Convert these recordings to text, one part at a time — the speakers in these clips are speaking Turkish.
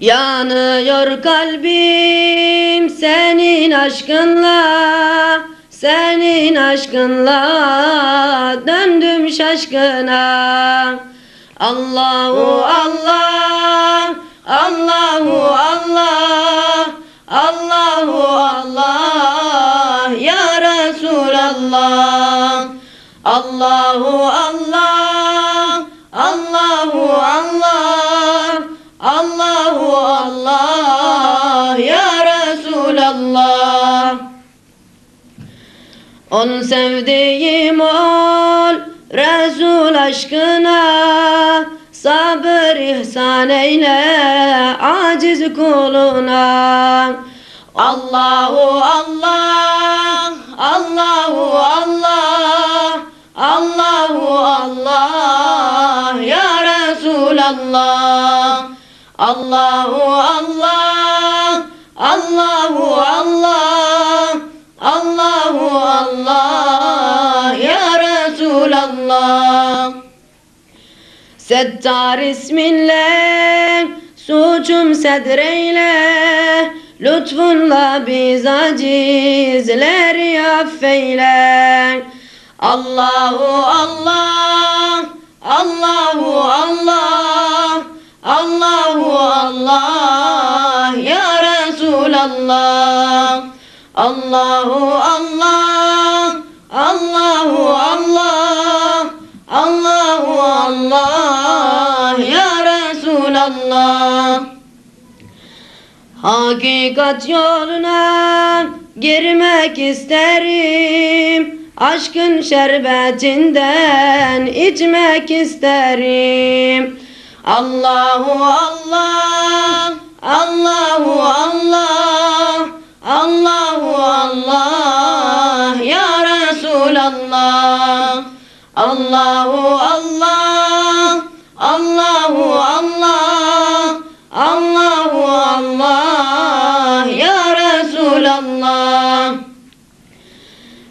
Yanıyor kalbim senin aşkınla Senin aşkınla. Döndüm şaşkına. Allahu Allah Allahu Allah Allahu Allah Ya Resulallah. Allahu Allah Ol sevdiğim ol Resul aşkına Sabır ihsan eyle aciz kuluna. Allahu Allah Allahu Allah Allahu Allah Ya Resulallah. Allahu Allah Allahu Allah Settar isminle suçum sedreyle Lütfunla biz acizleri affeyle. Allahu Allah Allahu Allah Allahu Allah Ya Resulallah. Allahu Allah Allahu Allah Hakikat yoluna girmek isterim. Aşkın şerbetinden içmek isterim. Allahu Allah Allahu Allah Allahu Allah Ya Resulallah. Allahu Allah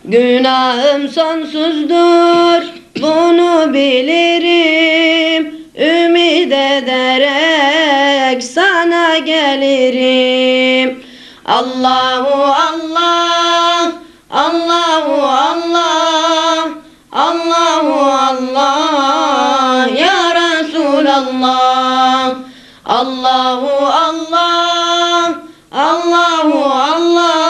Günahım sonsuzdur bunu bilirim. Ümid ederek sana gelirim. Allahu Allah Allahu Allah Allahu Allah Ya Resulallah. Allahu Allah Allahu Allah